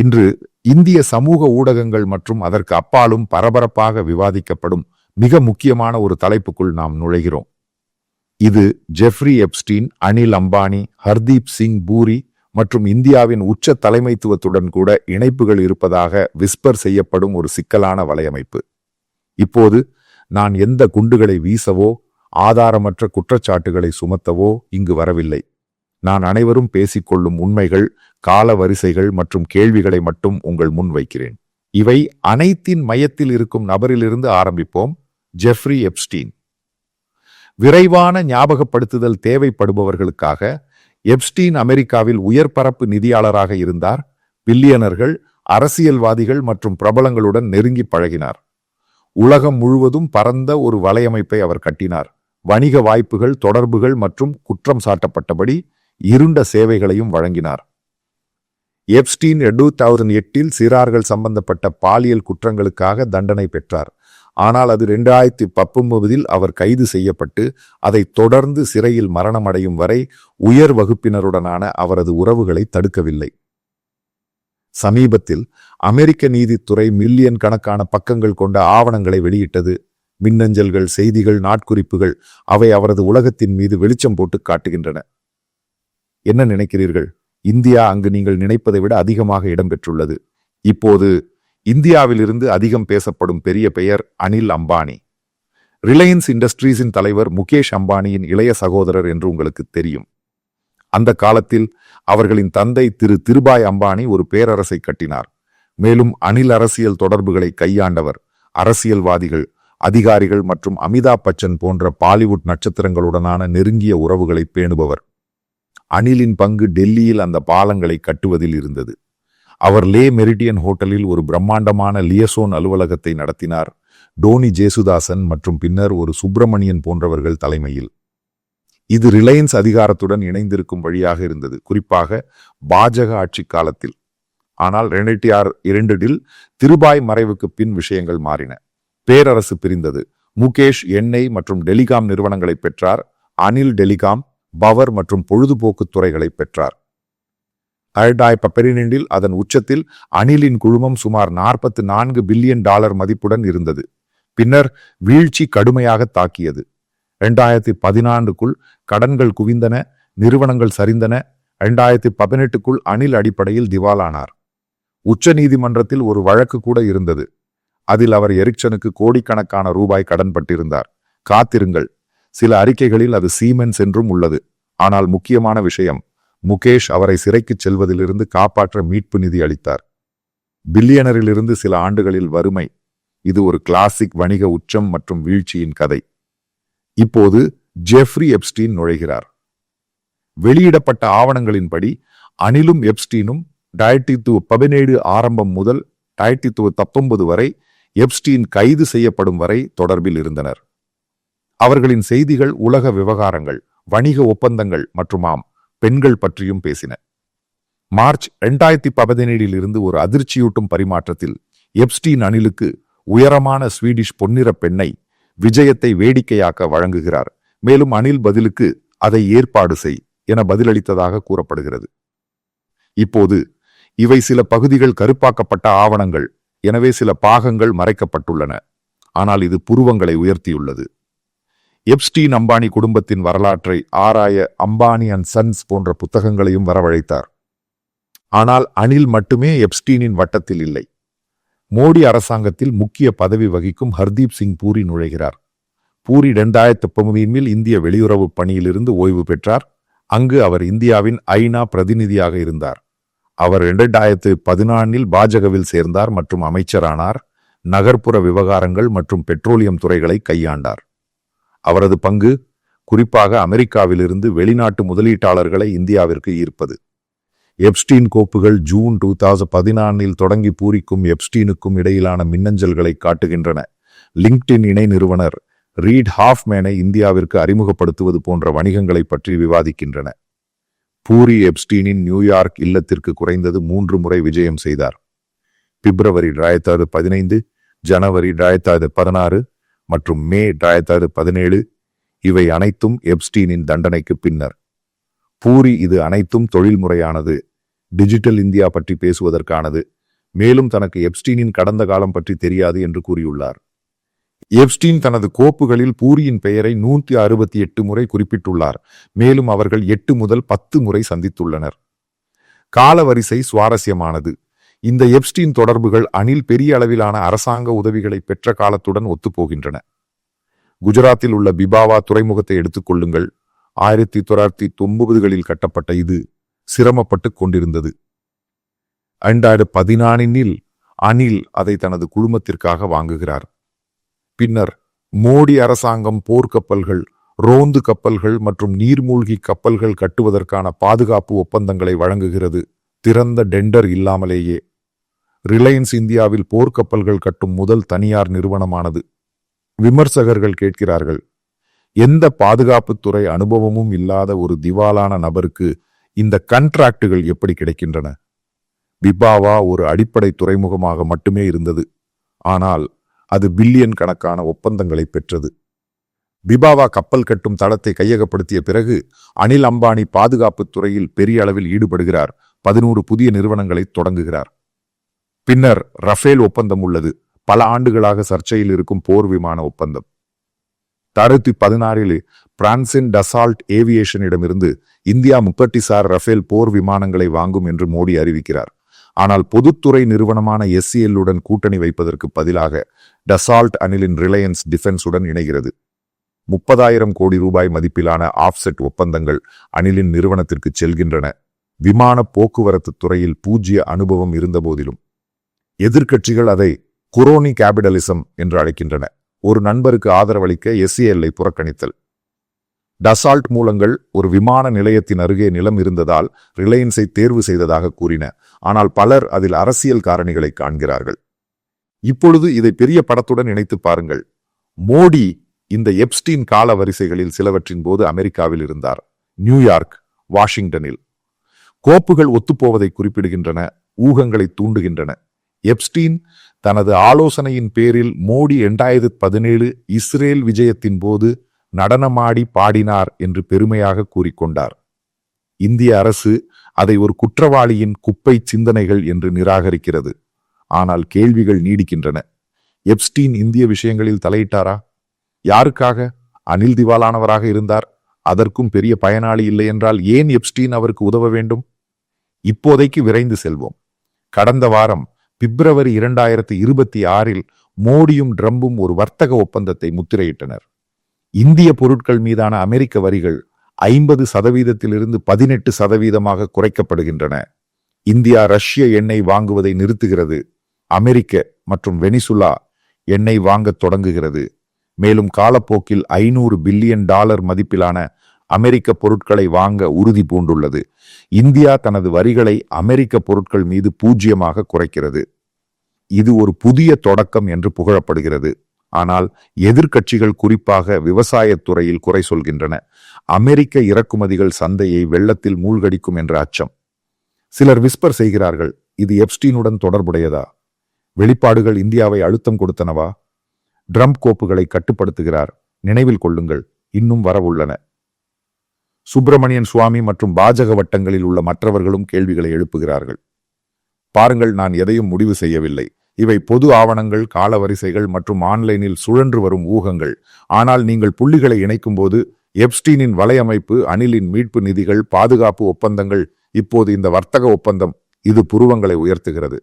இன்று இந்திய சமூக ஊடகங்கள் மற்றும் அதற்கு அப்பாலும் பரபரப்பாக விவாதிக்கப்படும் மிக முக்கியமான ஒரு தலைப்புக்குள் நாம் நுழைகிறோம். இது ஜெஃப்ரி எப்ஸ்டீன் அனில் அம்பானி ஹர்தீப் சிங் பூரி மற்றும் இந்தியாவின் உச்ச தலைமைத்துவத்துடன் கூட இணைப்புகள் இருப்பதாக விஸ்பர் செய்யப்படும் ஒரு சிக்கலான வலையமைப்பு. இப்போது நான் எந்த குண்டுகளை வீசவோ ஆதாரமற்ற குற்றச்சாட்டுகளை சுமத்தவோ இங்கு வரவில்லை. நான் அனைவரும் பேசிக்கொள்ளும் உண்மைகள் கால வரிசைகள் மற்றும் கேள்விகளை மட்டும் உங்கள் முன் வைக்கிறேன். இவை அனைத்தின் மையத்தில் இருக்கும் நபரிலிருந்து ஆரம்பிப்போம். Jeffrey Epstein. விரைவான ஞாபகப்படுத்துதல் தேவைப்படுபவர்களுக்காக எப்ஸ்டீன் அமெரிக்காவில் உயர் பரப்பு நிதியாளராக இருந்தார். பில்லியனர்கள் அரசியல்வாதிகள் மற்றும் பிரபலங்களுடன் நெருங்கி பழகினார். உலகம் முழுவதும் பரந்த ஒரு வலையமைப்பை அவர் கட்டினார். வணிக வாய்ப்புகள் தொடர்புகள் மற்றும் குற்றம் சாட்டப்பட்டபடி இருண்ட சேவைகளையும் வழங்கினார். எப்ஸ்டீன் டூ தௌசண்ட் எட்டில் சிறார்கள் சம்பந்தப்பட்ட பாலியல் குற்றங்களுக்காக தண்டனை பெற்றார். ஆனால் அது ரெண்டாயிரத்தி பத்தொன்பதில் அவர் கைது செய்யப்பட்டு அதை தொடர்ந்து சிறையில் மரணமடையும் வரை உயர் வகுப்பினருடனான அவரது உறவுகளை தடுக்கவில்லை. சமீபத்தில் அமெரிக்க நீதித்துறை மில்லியன் கணக்கான பக்கங்கள் கொண்ட ஆவணங்களை வெளியிட்டது. மின்னஞ்சல்கள் செய்திகள் நாட்குறிப்புகள் அவை அவரது உலகத்தின் மீது வெளிச்சம் போட்டு காட்டுகின்றன. என்ன நினைக்கிறீர்கள்? இந்தியா அங்கு நீங்கள் நினைப்பதை விட அதிகமாக இடம்பெற்றுள்ளது இப்போது இந்தியாவிலிருந்து அதிகம் பேசப்படும் பெரிய பெயர் அனில் அம்பானி. ரிலையன்ஸ் இண்டஸ்ட்ரீஸின் தலைவர் முகேஷ் அம்பானியின் இளைய சகோதரர் என்று உங்களுக்கு தெரியும். அந்த காலத்தில் அவர்களின் தந்தை திரு திருபாய் அம்பானி ஒரு பேரரசை கட்டினார். மேலும் அனில் அரசியல் தொடர்புகளை கையாண்டவர் அரசியல்வாதிகள் அதிகாரிகள் மற்றும் அமிதாப் பச்சன் போன்ற பாலிவுட் நட்சத்திரங்களுடனான நெருங்கிய உறவுகளை பேணுபவர். அனிலின் பங்கு டெல்லியில் அந்த பாலங்களை கட்டுவதில் இருந்தது. அவர் லே மெரிடியன் ஹோட்டலில் ஒரு பிரம்மாண்டமான லியசோன் அலுவலகத்தை நடத்தினார். டோனி ஜேசுதாசன் மற்றும் பின்னர் ஒரு சுப்பிரமணியன் போன்றவர்கள் தலைமையில். இது ரிலையன்ஸ் அதிகாரத்துடன் இணைந்திருக்கும் வழியாக இருந்தது. குறிப்பாக பாஜக ஆட்சி காலத்தில். ஆனால் ரெண்டாயிரத்தி ஆறு இரண்டில் திருபாய் மறைவுக்கு பின் விஷயங்கள் மாறின. பேரரசு பிரிந்தது. முகேஷ் எண்ணெய் மற்றும் டெலிகாம் நிறுவனங்களை பெற்றார். அனில் டெலிகாம் பவர் மற்றும் பொழுதுபோக்கு துறைகளை பெற்றார். அல்டாய் பப்பெரினிண்டில் அதன் உச்சத்தில் அணிலின் குழுமம் சுமார் நாற்பத்து நான்கு பில்லியன் டாலர் மதிப்புடன் இருந்தது. பின்னர் வீழ்ச்சி கடுமையாக தாக்கியது. இரண்டாயிரத்தி பதினான்குக்குள் கடன்கள் குவிந்தன நிறுவனங்கள் சரிந்தன. இரண்டாயிரத்தி பதினெட்டுக்குள் அணில் அடிப்படையில் திவாலானார். உச்ச நீதிமன்றத்தில் ஒரு வழக்கு கூட இருந்தது. அதில் அவர் எரிக்சனுக்கு கோடிக்கணக்கான ரூபாய் கடன்பட்டிருந்தார். காத்திருங்கள். சில அறிக்கைகளில் அது சீமென்ஸ் என்றும் உள்ளது. ஆனால் முக்கியமான விஷயம் முகேஷ் அவரை சிறைக்குச் செல்வதிலிருந்து காப்பாற்ற மீட்பு நிதி அளித்தார். பில்லியனரிலிருந்து சில ஆண்டுகளில் வறுமை இது ஒரு கிளாசிக் வணிக உச்சம் மற்றும் வீழ்ச்சியின் கதை. இப்போது ஜெஃப்ரி எப்ஸ்டீன் நுழைகிறார். வெளியிடப்பட்ட ஆவணங்களின்படி அனிலும் எப்ஸ்டீனும் டயட்டித்துவ பதினேழு ஆரம்பம் முதல் டயட்டித்துவ பத்தொன்பது வரை எப்ஸ்டீன் கைது செய்யப்படும் வரை தொடர்பில் இருந்தனர். அவர்களின் செய்திகள் உலக விவகாரங்கள் வணிக ஒப்பந்தங்கள் மற்றும் ஆம் பெண்கள் பற்றியும் பேசின. மார்ச் இரண்டாயிரத்தி பதினேழில் இருந்து ஒரு அதிர்ச்சியூட்டும் பரிமாற்றத்தில் எப்ஸ்டீன் அணிலுக்கு உயரமான ஸ்வீடிஷ் பொன்னிற பெண்ணை விஜயத்தை வேடிக்கையாக்க வழங்குகிறார். மேலும் அணில் பதிலுக்கு அதை ஏற்பாடு செய் என பதிலளித்ததாக கூறப்படுகிறது. இப்போது இவை சில பகுதிகள் கருப்பாக்கப்பட்ட ஆவணங்கள் எனவே சில பாகங்கள் மறைக்கப்பட்டுள்ளன. ஆனால் இது புருவங்களை உயர்த்தியுள்ளது. எப்ஸ்டீன் அம்பானி குடும்பத்தின் வரலாற்றை ஆராய அம்பானி அண்ட் சன்ஸ் போன்ற புத்தகங்களையும் வரவழைத்தார். ஆனால் அனில் மட்டுமே எப்ஸ்டீனின் வட்டத்தில் இல்லை. மோடி அரசாங்கத்தில் முக்கிய பதவி வகிக்கும் ஹர்தீப் சிங் பூரி நுழைகிறார். பூரி இரண்டாயிரத்து பகுதியின் இந்திய வெளியுறவு பணியிலிருந்து ஓய்வு பெற்றார். அங்கு அவர் இந்தியாவின் ஐநா பிரதிநிதியாக இருந்தார். அவர் இரண்டாயிரத்து பதினான்கில் பாஜகவில் சேர்ந்தார் மற்றும் அமைச்சரானார். நகர்ப்புற விவகாரங்கள் மற்றும் பெட்ரோலியம் துறைகளை கையாண்டார். அவரது பங்கு குறிப்பாக அமெரிக்காவிலிருந்து வெளிநாட்டு முதலீட்டாளர்களை இந்தியாவிற்கு ஈர்ப்பது. எப்ஸ்டீன் கோப்புகள் ஜூன் டூ தௌசண்ட் பதினான்கில் தொடங்கி பூரிக்கும் எப்ஸ்டீனுக்கும் இடையிலான மின்னஞ்சல்களை காட்டுகின்றன. லிங்க்டின் இணை நிறுவனர் ரீட் ஹாஃப்மேனை இந்தியாவிற்கு அறிமுகப்படுத்துவது போன்ற வணிகங்களை பற்றி விவாதிக்கின்றன. பூரி எப்ஸ்டீனின் நியூயார்க் இல்லத்திற்கு குறைந்தது மூன்று முறை விஜயம் செய்தார். பிப்ரவரி ரெண்டாயிரத்தி பதினைந்து ஜனவரி ரெண்டாயிரத்தி பதினாறு மற்றும் மே ரெண்டாயிரத்தி பதினேழு இவை அனைத்தும் எப்ஸ்டீனின் தண்டனைக்கு பின்னர். பூரி இது அனைத்தும் தொழில்முறையானது டிஜிட்டல் இந்தியா பற்றி பேசுவதற்கானது. மேலும் தனக்கு எப்ஸ்டீனின் கடந்த காலம் பற்றி தெரியாது என்று கூறியுள்ளார். எப்ஸ்டீன் தனது கோப்புகளில் பூரியின் பெயரை நூற்றி அறுபத்தி எட்டு முறை குறிப்பிட்டுள்ளார். மேலும் அவர்கள் எட்டு முதல் பத்து முறை சந்தித்துள்ளனர். காலவரிசை சுவாரஸ்யமானது. இந்த எப்ஸ்டீன் தொடர்புகள் அணில் பெரிய அளவிலான அரசாங்க உதவிகளை பெற்ற காலத்துடன் ஒத்துப்போகின்றன. குஜராத்தில் உள்ள பிபாவா துறைமுகத்தை எடுத்துக்கொள்ளுங்கள் ஆயிரத்தி தொள்ளாயிரத்தி தொன்பதுகளில் கட்டப்பட்ட இது சிரமப்பட்டு கொண்டிருந்தது. இரண்டாயிரத்து பதினானில் அனில் அதை தனது குழுமத்திற்காக வாங்குகிறார். பின்னர் மோடி அரசாங்கம் போர்க்கப்பல்கள் ரோந்து கப்பல்கள் மற்றும் நீர்மூழ்கி கப்பல்கள் கட்டுவதற்கான பாதுகாப்பு ஒப்பந்தங்களை வழங்குகிறது. திறந்த டெண்டர் இல்லாமலேயே ரிலையன்ஸ் இந்தியாவில் போர்க்கப்பல்கள் கட்டும் முதல் தனியார் நிறுவனமானது. விமர்சகர்கள் கேட்கிறார்கள் எந்த பாதுகாப்புத்துறை அனுபவமும் இல்லாத ஒரு திவாலான நபருக்கு இந்த கண்ட்ராக்டுகள் எப்படி கிடைக்கின்றன? பிபாவா ஒரு அடிப்படை துறைமுகமாக மட்டுமே இருந்தது ஆனால் அது பில்லியன் கணக்கான ஒப்பந்தங்களை பெற்றது. பிபாவா கப்பல் கட்டும் தளத்தை கையகப்படுத்திய பிறகு அனில் அம்பானி பாதுகாப்புத் துறையில் பெரிய அளவில் ஈடுபடுகிறார். பதினோரு புதிய நிறுவனங்களை தொடங்குகிறார். பின்னர் ரஃபேல் ஒப்பந்தம் உள்ளது. பல ஆண்டுகளாக சர்ச்சையில் இருக்கும் போர் விமான ஒப்பந்தம். தருத்தி பதினாறில் பிரான்சின் டசால்ட் ஏவியேஷனிடமிருந்து இந்தியா முப்பட்டிசார் ரஃபேல் போர் விமானங்களை வாங்கும் என்று மோடி அறிவிக்கிறார். ஆனால் பொதுத்துறை நிறுவனமான எஸ்சிஎல் உடன் கூட்டணி வைப்பதற்கு பதிலாக டசால்ட் அணிலின் ரிலையன்ஸ் டிஃபென்ஸுடன் இணைகிறது. முப்பதாயிரம் கோடி ரூபாய் மதிப்பிலான ஆஃப்செட் ஒப்பந்தங்கள் அணிலின் நிறுவனத்திற்கு செல்கின்றன. விமான போக்குவரத்து துறையில் பூஜ்ய அனுபவம் இருந்தபோதிலும் எதிர்க்கட்சிகள் அதை குரோனி கேபிடலிசம் என்று அழைக்கின்றன. ஒரு நண்பருக்கு ஆதரவளிக்க எஸ்சிஎல்லை புறக்கணித்தல். டசால்ட் மூலங்கள் ஒரு விமான நிலையத்தின் அருகே நிலம் இருந்ததால் ரிலையன்ஸை தேர்வு செய்ததாக கூறின. ஆனால் பலர் அதில் அரசியல் காரணிகளை காண்கிறார்கள். இப்பொழுது இதை பெரிய படத்துடன் இணைத்து பாருங்கள். மோடி இந்த எப்ஸ்டீன் கால வரிசைகளில் சிலவற்றின் போது அமெரிக்காவில் இருந்தார். நியூயார்க் வாஷிங்டனில். கோப்புகள் ஒத்துப்போவதை குறிப்பிடுகின்றன ஊகங்களை தூண்டுகின்றன. எப்ஸ்டீன் தனது ஆலோசனையின் பேரில் மோடி இரண்டாயிரத்து பதினேழு இஸ்ரேல் விஜயத்தின் போது நடனமாடி பாடினார் என்று பெருமையாக கூறிக்கொண்டார். இந்திய அரசு அதை ஒரு குற்றவாளியின் குப்பை சிந்தனைகள் என்று நிராகரிக்கிறது. ஆனால் கேள்விகள் நீடிக்கின்றன. எப்ஸ்டீன் இந்திய விஷயங்களில் தலையிட்டாரா? யாருக்காக? அனில் திவாலானவராக இருந்தார். அதற்கும் பெரிய பயனாளி இல்லை என்றால் ஏன் எப்ஸ்டீன் அவருக்கு உதவ வேண்டும்? இப்போதைக்கு விரைந்து செல்வோம். கடந்த வாரம் பிப்ரவரி இரண்டாயிரத்தி இருபத்தி ஆறில் மோடியும் ட்ரம்பும் ஒரு வர்த்தக ஒப்பந்தத்தை முத்திரையிட்டனர். இந்திய பொருட்கள் மீதான அமெரிக்க வரிகள் ஐம்பது சதவீதத்திலிருந்து பதினெட்டு சதவீதமாக குறைக்கப்படுகின்றன. இந்தியா ரஷ்ய எண்ணெய் வாங்குவதை நிறுத்துகிறது. அமெரிக்க மற்றும் வெனிசுலா எண்ணெய் வாங்கத் தொடங்குகிறது. மேலும் காலப்போக்கில் ஐநூறு பில்லியன் டாலர் மதிப்பிலான அமெரிக்க பொருட்களை வாங்க உறுதி பூண்டுள்ளது. இந்தியா தனது வரிகளை அமெரிக்க பொருட்கள் மீது பூஜ்ஜியமாக குறைக்கிறது. இது ஒரு புதிய தொடக்கம் என்று புகழப்படுகிறது. ஆனால் எதிர்க்கட்சிகள் குறிப்பாக விவசாயத் துறையில் குறை சொல்கின்றன. அமெரிக்க இறக்குமதிகள் சந்தையை வெள்ளத்தில் மூழ்கடிக்கும் என்ற அச்சம். சிலர் விஸ்பர் செய்கிறார்கள் இது எப்ஸ்டீனுடன் தொடர்புடையதா? வெளிப்பாடுகள் இந்தியாவை அழுத்தம் கொடுத்தனவா? ட்ரம்ப் கோப்புகளை கட்டுப்படுத்துகிறார். நினைவில் கொள்ளுங்கள் இன்னும் வரவுள்ளன. சுப்பிரமணியன் சுவாமி மற்றும் பாஜக வட்டங்களில் உள்ள மற்றவர்களும் கேள்விகளை எழுப்புகிறார்கள். பாருங்கள் நான் எதையும் முடிவு செய்யவில்லை. இவை பொது ஆவணங்கள் காலவரிசைகள் மற்றும் ஆன்லைனில் சுழன்று வரும் ஊகங்கள். ஆனால் நீங்கள் புள்ளிகளை இணைக்கும்போது எப்ஸ்டீனின் வலையமைப்பு அணிலின் மீட்பு நிதிகள் பாதுகாப்பு ஒப்பந்தங்கள் இப்போது இந்த வர்த்தக ஒப்பந்தம் இது புருவங்களை உயர்த்துகிறது.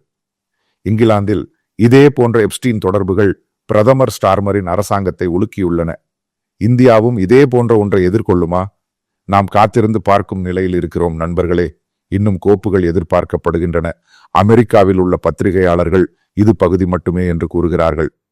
இங்கிலாந்தில் இதே போன்ற எப்ஸ்டீன் தொடர்புகள் பிரதமர் ஸ்டார்மரின் அரசாங்கத்தை உலுக்கியுள்ளன. இந்தியாவும் இதே போன்ற ஒன்றை எதிர்கொள்ளுமா? நாம் காத்திருந்து பார்க்கும் நிலையில் இருக்கிறோம் நண்பர்களே. இன்னும் கோப்புகள் எதிர்பார்க்கப்படுகின்றன. அமெரிக்காவில் உள்ள பத்திரிகையாளர்கள் இது பகுதி மட்டுமே என்று கூறுகிறார்கள்.